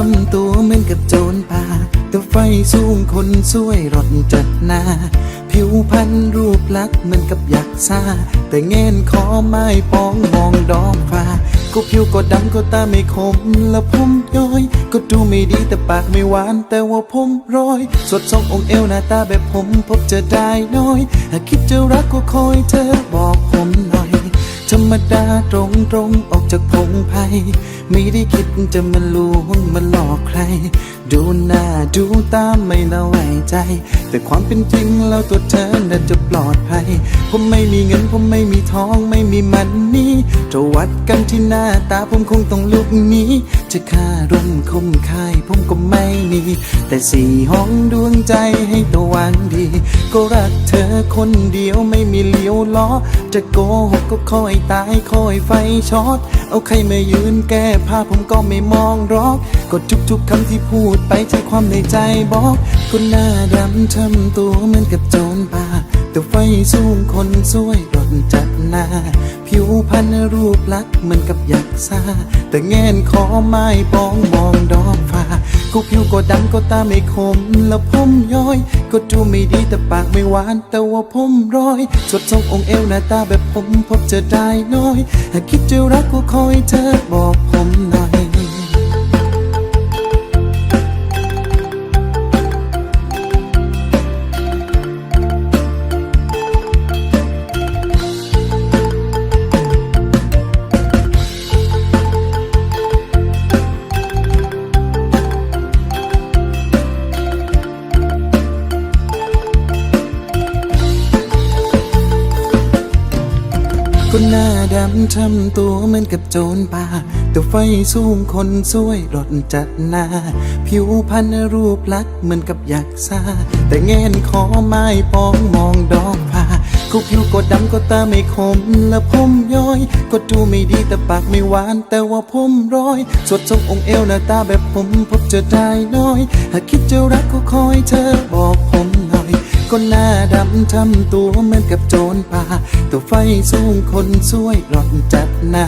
ำทำตัวเหมือนกับโจรป่าแต่ไฟสูงคนสวยรถจัดหนาผิวพรรณรูปลักษณ์เหมือนกับยักษ์ซาแต่เงินคอไม้ปองมองดอกฟ้าก็ผิวก็ดำก็ตาไม่คม และผมย้อย ก็ดูไม่ดีแต่ปากไม่หวาน แต่ว่าผมร้อย สดทรงองค์เอวหน้าตาแบบผมพบจอได้น้อย หากคิดจะรักก็คอยเธอบอกผมหน่อย ธรรมดาตรงตรงๆออกจากพงไพ่ไม่ได้คิดจะมาลวงมาหลอกใคร ดูหน้าดูตาไม่น่าไว้ใจ แต่ความเป็นจริงแล้วตัวเธอน่าจะปลอดภัย ผมไม่มีเงินผมไม่มีทองไม่มีมันนี่จะวัดกันที่หน้าตาผมคงต้องลุกหนี้ จะค่าร่มคมคายผมก็ไม่มี แต่สี่ห้องดวงใจให้ตัววันดี ก็รักเธอคนเดียวไม่มีเลี้ยวล้อ จะโกหกก็คอยตายคอยไฟช็อต เอาใครมายืนแก้ผ้าผมก็ไม่มองรอกก็ทุกๆคำที่พูดไปใช่ความในใจบอกก็หน้าดำทำตัวเหมือนกับโจรป่าแต่ไฟสูงคนสวยรถจัดหน้า ผิวพรรณรูปลักษณ์เหมือนกับยักษ์ซาแต่แงนคอไม้ปองมองดอกฟ้า กูผิวก็ดำก็ตาไม่คม แล้วผมย้อย ก็ดูไม่ดีแต่ปากไม่หวาน แต่ว่าผมร้อยสดทรงองค์เอวหน้าตาแบบผมพบเจอได้น้อย หากคิดจะรักก็คอยเธอบอกผมหน่อย ดำทำตัวเหมือนกับโจรป่าแต่ไฟสูงคนสวยรถจัดหน้า ผิวพรรณรูปลักษ์เหมือนกับยักษ์ซาแต่เงนคอไม้ปองมองดอกผ้าก็ผิวก็ดำก็ตาไม่คมและผมย้อย ก็ดูไม่ดีแต่ปากไม่หวาน แต่ว่าผมร้อย สดทรงองค์เอวหน้าตาแบบผมพบเจอได้น้อย หากคิดจะรักก็คอยเธอบอกผมหน่อย ก็หน้าดำทำตัวเหมือนกับโจรป่าตัวไฟสูงคนสวยรถจัดหน้า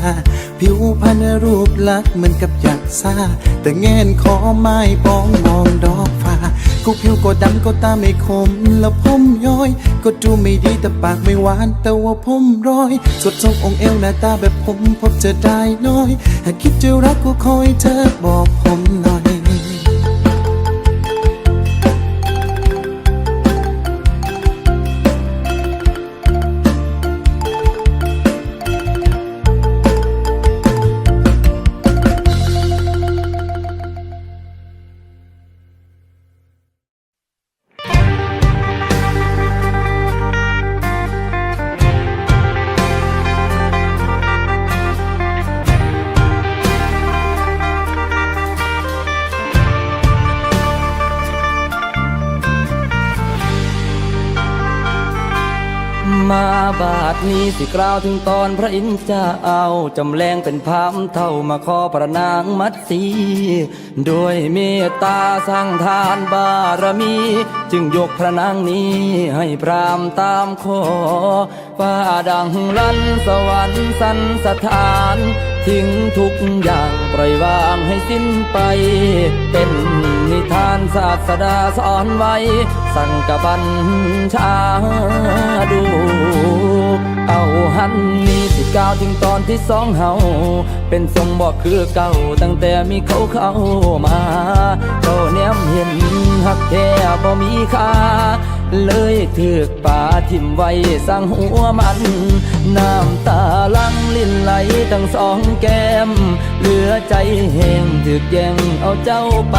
ผิวพรรณรูปลักษณ์เหมือนกับยักษ์ซาแต่เงินคอไม้ปองมองดอกฟ้าก็ผิวก็ดำก็ตาไม่คม แล้วผมย้อย ก็ดูไม่ดีแต่ปากไม่หวาน แต่ว่าผมร้อยสดทรงองค์เอวหน้าตาแบบผมพบเจอได้น้อย หากคิดจะรักก็คอยเธอบอกผมหน่อย นี้สิกล่าวถึงตอนพระอินทร์จะเอาจำแรงเป็นพามเท่ามาขอพระนางมัดสีด้วยเมตตาสร้างทานบารมี จึงยกพระนางนี้ให้พรามตามขอฟ้าดังลันสวรรค์สันสถาน ทิ้งทุกอย่างปล่อยวางให้สิ้นไปเป็น ทานศาสดาสอนไว้ สั่งกับบัญชาดู เอาหันนี้สิก้าวถึงตอนที่สองเฮาเป็นทรงบอกคือเก่าตั้งแต่มีเขาเข้ามาเจ้าเนียมเห็นหักแท้บ่มีค่า เลยถือกป่าทิมไว้สร้างหัวมัน น้ำตาลังลิ้นไหลทั้งสองแก้ม เหลือใจแห้งถือกแย่งเอาเจ้าไป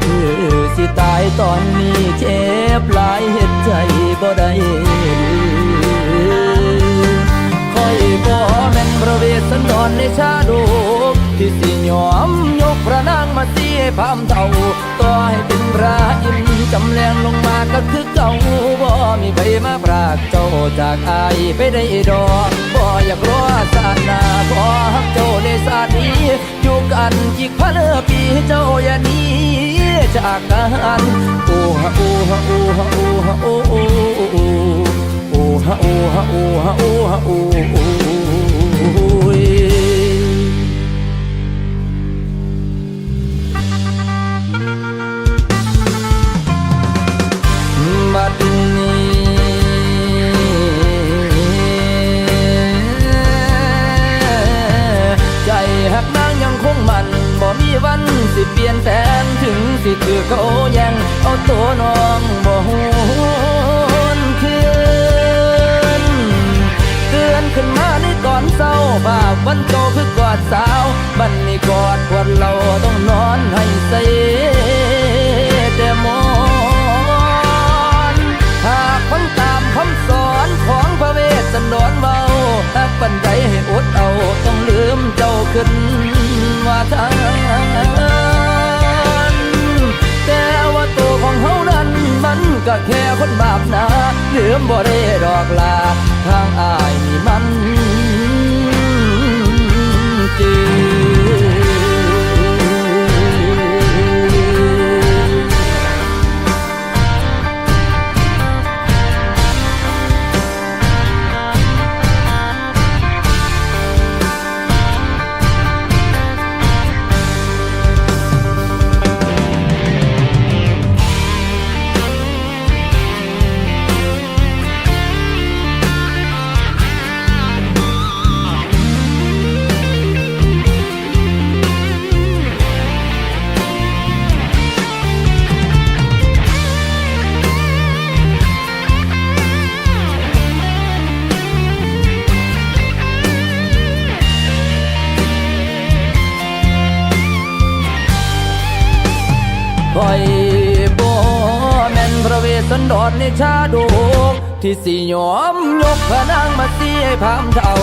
คือสิตายตอนนี้เจ็บหลายเหตุใจบ่ได้คอยบ่แม่นพระเวสสันดรในชาดก ที่สิยอมยกพระนางมาเสียพามเท่าต่อให้เป็นพระอินจำแรงลงมาก็คือเก่าบ่มีใครมาปรากเจ้าจากอายไปได้ดอกบ่อยากรอศาสนาบ่ฮักเจ้าในศาสนี้อยู่กันอีกพันปีเจ้าอย่านี้จากกันโอ้ฮะโอ้ฮะโอ้ฮะโอ้ฮะโอ้โอ้โอ้โอ้ฮะโอ้ฮะโอ้ฮะโอ้ฮะโอ้ คือเขาแย่งเอาตัวน้องบ่หวนคืนเตือนขึ้นมาในตอนเศร้าภาพวันโตคือกอดสาวบันนี้กอดควรเราต้องนอนให้ใส่แต่หมอนหากคนตามคำสอนของพระเวสสันดรเบาหากปันใดให้อดเอาต้องลืมเจ้าขึ้นว่าทาง มันก็แค่คนบาปนะลืมบ่ได้ดอกลาทาง อยบ่แม่นพระเวสสันดรในชาดกที่สิยอมยกพระนางมาเสียพามเท่า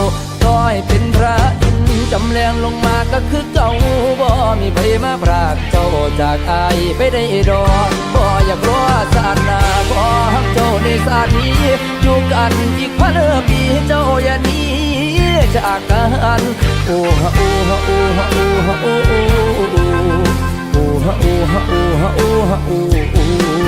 ต้อยเป็นพระอินจำแรงลงมาก็คือเจ้าบ่มีใครมาพรากเจ้าจากอายไปได้ดอกบ่อยากรอศาสนาบ่ฮักเจ้าในศานีอยู่กันอีกพันปีเจ้าอย่าหนี้จากกันโอ้ฮะโอ้ฮะโอ้ฮะโอ้ฮะโอ้ อู้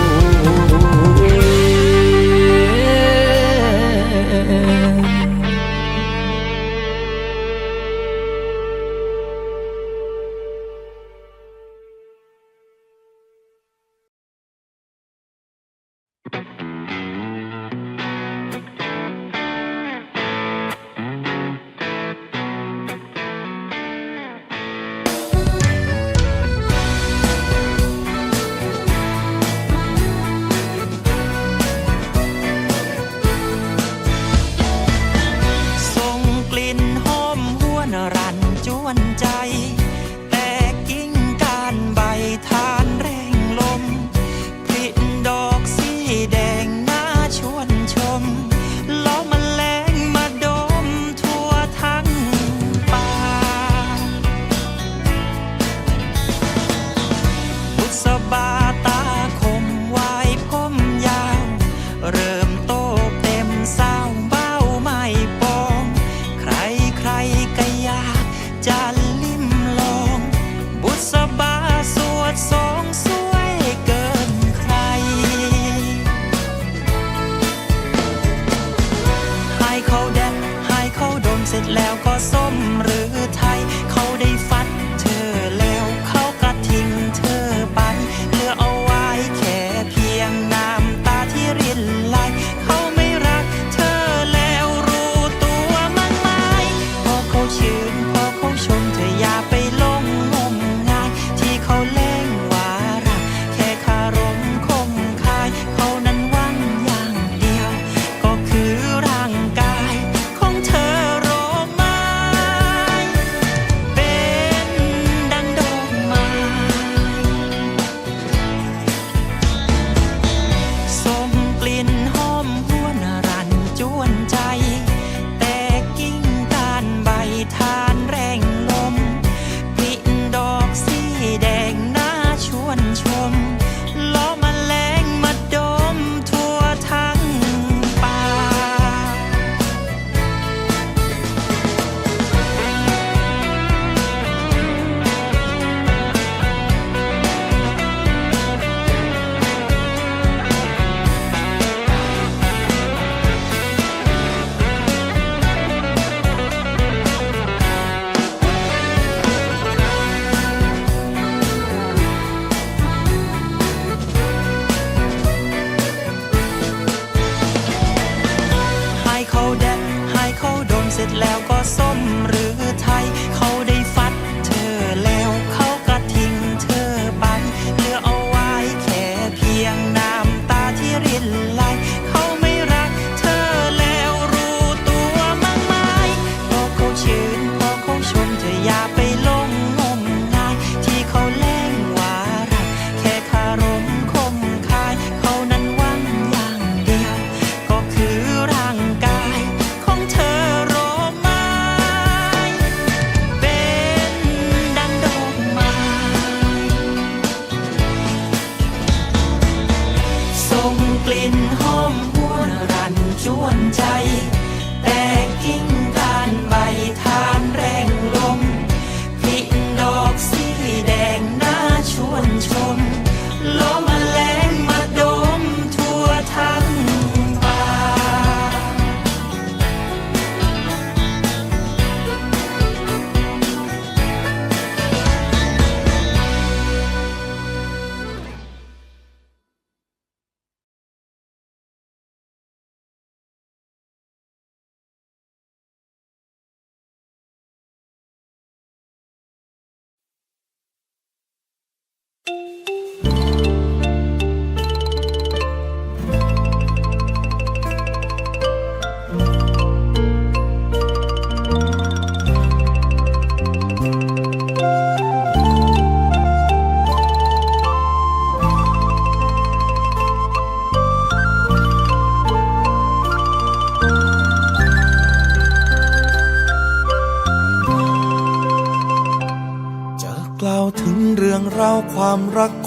จ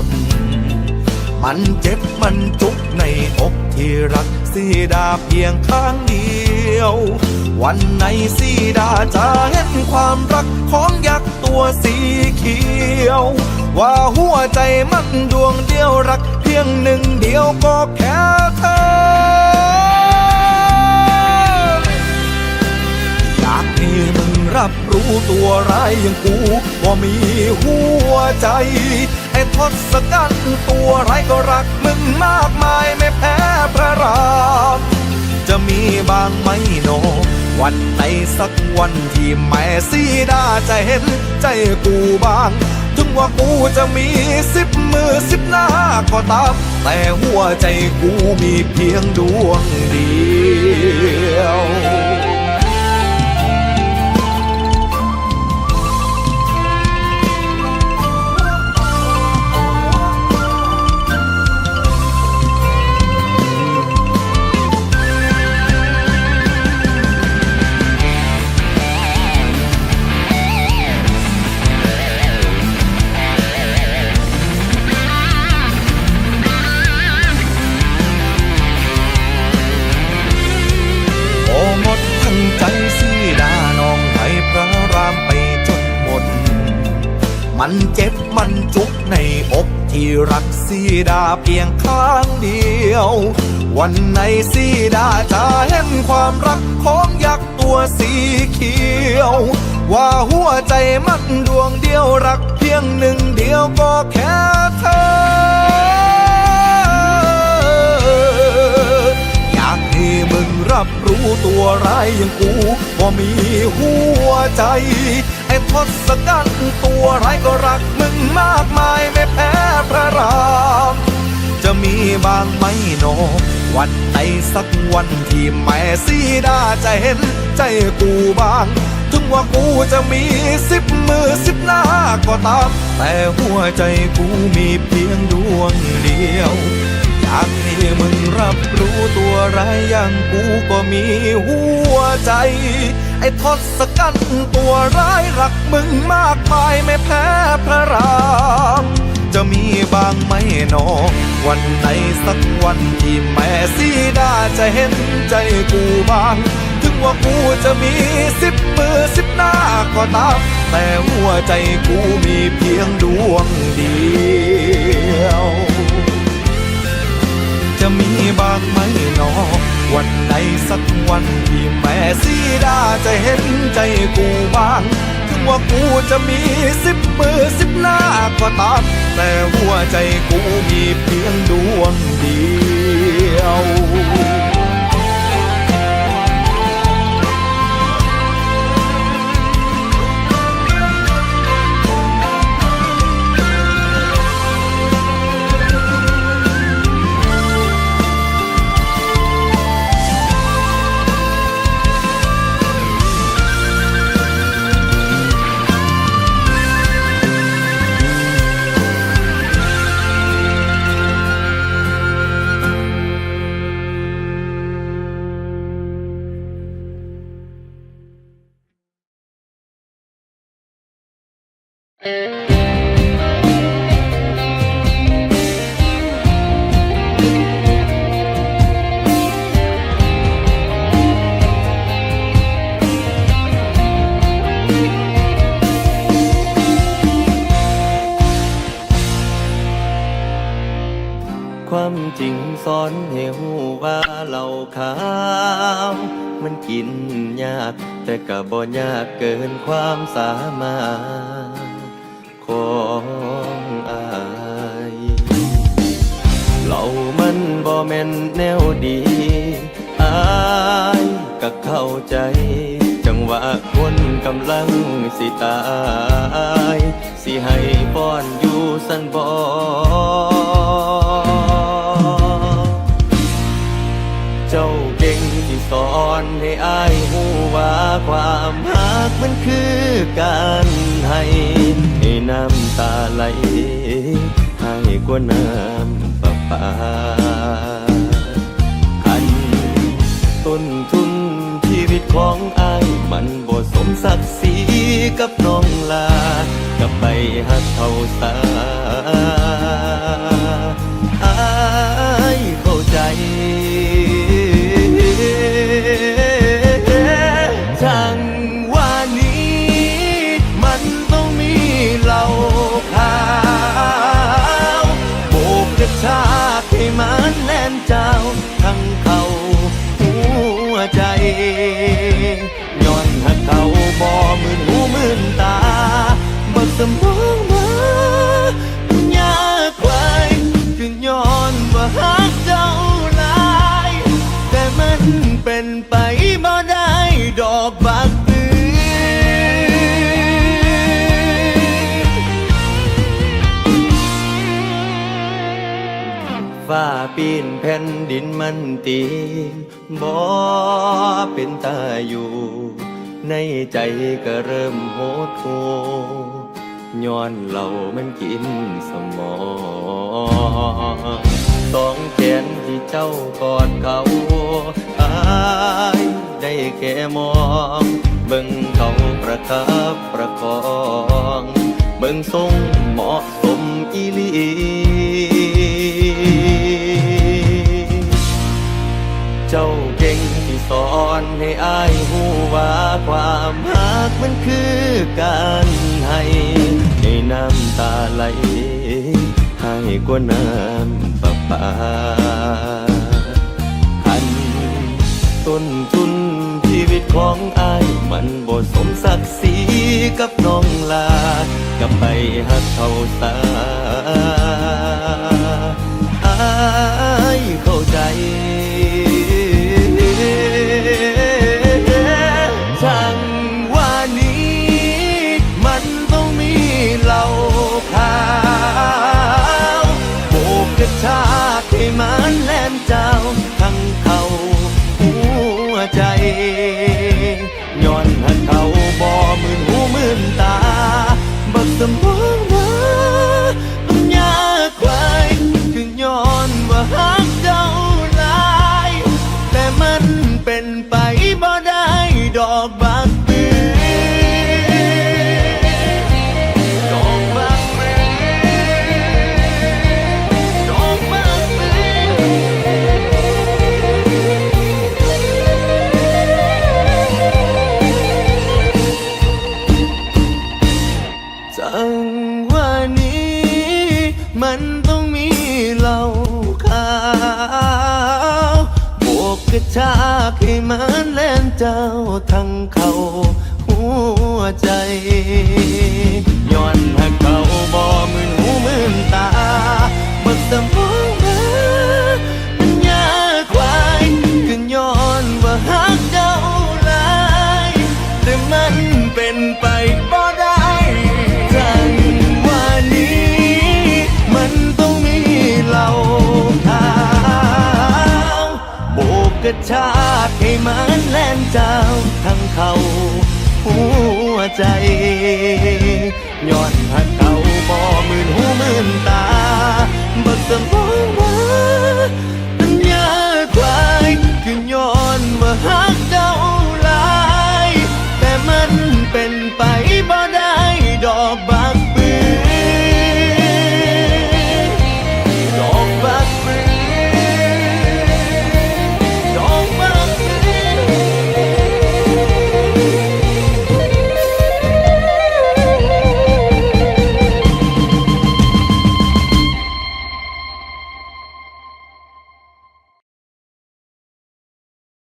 ด มันเจ็บมันจุกในอกที่รักสีดาเพียงข้างเดียว วันไหนสีดาจะเห็นความรักของยักษ์ตัวสีเขียว ว่าหัวใจมันดวงเดียวรักเพียงหนึ่งเดียวก็แค่เธอ อยากให้มึงรับรู้ตัวร้ายอย่างกูว่ามีหัวใจ ทศกัณฐ์ตัวไรก็รักมึงมากมายไม่แพ้พระรามจะมีบางไหมโน วันไหนสักวันที่แม่สีดาจะเห็นใจกูบ้าง ถึงว่ากูจะมีสิบมือสิบหน้าก็ตาม แต่หัวใจกูมีเพียงดวงเดียว เพียงข้างเดียว วันไหนสีดาจะเห็นความรักของยักษ์ตัวสีเขียว ว่าหัวใจมันดวงเดียวรักเพียงหนึ่งเดียวก็แค่เธอ อยากให้มึงรับรู้ตัวร้ายอย่างกูว่ามีหัวใจไอ้ทศกัณฐ์ตัวร้ายก็รักมึงมากมายไม่แพ้พระราม จะมีบางไหมโน วันไหนสักวันที่แม่สีดาจะเห็นใจกูบ้าง ถึงว่ากูจะมีสิบมือสิบหน้าก็ตาม แต่หัวใจกูมีเพียงดวงเดียวอยากให้มึงรับรู้ตัวร้ายอย่างกูก็มีหัวใจ ไอ้ทศกัณฐ์ตัวร้ายรักมึงมากมายไม่แพ้พระราม จะมีบางไหมหนอ วันไหนสักวันที่แม่สีดาจะเห็นใจกูบ้าง ถึงว่ากูจะมีสิบมือสิบหน้าก็ตาม แต่หัวใจกูมีเพียงดวงเดียว จะมีบางไหมหนอ วันไหนสักวันที่แม่สีดาจะเห็นใจกูบ้างถึง ว่ากูจะมีสิบมือสิบหน้าก็ตามแต่หัวใจกูมีเพียงดวงเดียว ความจริงสอนเหวว่าเราขาว มันกินยาก แต่ก็บ่ยากเกินความสามารถ ของอายเรามันบ่แม่นแนวดีอายก็เข้าใจ จังหวะคนกำลังสิตาย สิให้ป้อนอยู่สันบอเจ้าเก่งที่สอนให้อายหูว่าความ มันคือการให้ให้น้ำตาไหล ให้กว่าน้ำประปาอันต้นทุนชีวิตของอาย มันบ่สมศักดิ์ศรีกับน้องลากับไปหักเขาสา ปีนแผ่นดินมันตีบ่เป็นตาอยู่ ในใจก็เริ่มโหดหูย้อนเหล่ามันกินสมองสองแขนที่เจ้ากอดเขาอายได้แค่มอง เบิ่งเขาประคับประคอง เบิ่งทรงเหมาะสมอีลี เจ้าเก่งที่สอนให้อายหูว่าความรักมันคือการให้ให้น้ำตาไหลให้กว่าน้ำประปาอันต้นทุนชีวิตของอายมันบ่สมศักดิ์ศรีกับน้องลากับไปหักเขาสาอายเข้าใจ มันต้องมีเหล่าขาวโบกกระชากให้มันแล่นเจ้าทั้งเขาหัวใจย้อนหักเขาบ่มือนหูมือนตาบักสมอากให้มันแล่นเจ้าทั้งเขาหัวใจย้อนหักเขาบ่มืนหูมืนตาบักสมอง